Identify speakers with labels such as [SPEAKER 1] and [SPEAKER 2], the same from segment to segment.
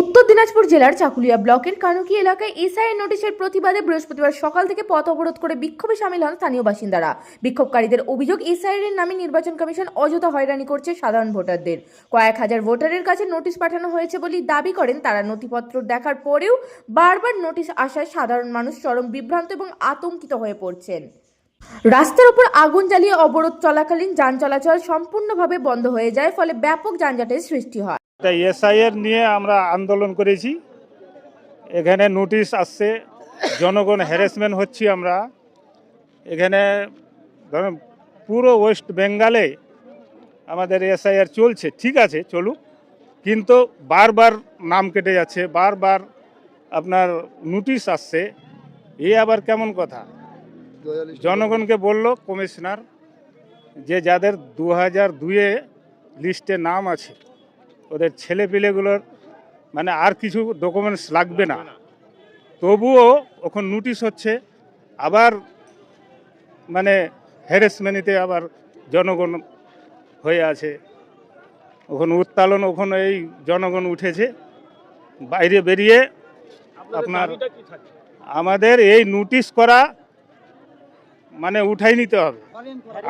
[SPEAKER 1] উত্তর দিনাজপুর জেলার চাকুলিয়া ব্লকের কানুকি এলাকায় এসআই নোটিশের প্রতিবাদে বৃহস্পতিবার সকাল থেকে পথ অবরোধ করে বিক্ষোভে সামিল হন স্থানীয় বাসিন্দারা। বিক্ষোভকারীদের অভিযোগ, এসআইয়ের নামে নির্বাচন কমিশন অযথা হয়রানি করছে সাধারণ ভোটারদের। কয়েক হাজার ভোটারের কাছে নোটিশ পাঠানো হয়েছে বলেই দাবি করেন তারা। নথিপত্র দেখার পরেও বারবার নোটিশ আসায় সাধারণ মানুষ চরম বিভ্রান্ত এবং আতঙ্কিত হয়ে পড়ছেন। রাস্তার উপর আগুন জ্বালিয়ে অবরোধ চলাকালীন যান চলাচল সম্পূর্ণভাবে বন্ধ হয়ে যায়, ফলে ব্যাপক যানজটের সৃষ্টি হয়।
[SPEAKER 2] এটা এসআইয়ের নিয়ে আমরা আন্দোলন করেছি। এখানে নোটিশ আসছে, জনগণ হ্যারাসমেন্ট হচ্ছি আমরা। এখানে ধরুন পুরো ওয়েস্ট বেঙ্গলে আমাদের এসআইআর চলছে, ঠিক আছে, চলুক। কিন্তু বারবার নাম কেটে যাচ্ছে, বারবার আপনার নোটিশ আসছে। এ আবার কেমন কথা? জনগণকে বলল কমিশনার যে যাদের দু হাজার দুয়ে লিস্টে নাম আছে ওদের ছেলে পিলেগুলোর মানে আর কিছু ডকুমেন্টস লাগবে না। তবুও ওখন নোটিশ হচ্ছে আবার মানে হ্যারাসমেন্টে আবার জনগণ হয়ে আছে। ওখানে উত্তালন ওখানে এই জনগণ উঠেছে। বাইরে বেরিয়ে আপনার আমাদের এই নোটিশ করা মানে উঠাই নিতে হবে।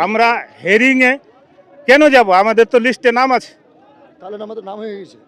[SPEAKER 2] আমরা হেরিংয়ে কেন যাব? আমাদের তো লিস্টে নাম আছে।
[SPEAKER 3] তাহলে আমাদের নাম হয়ে গেছে।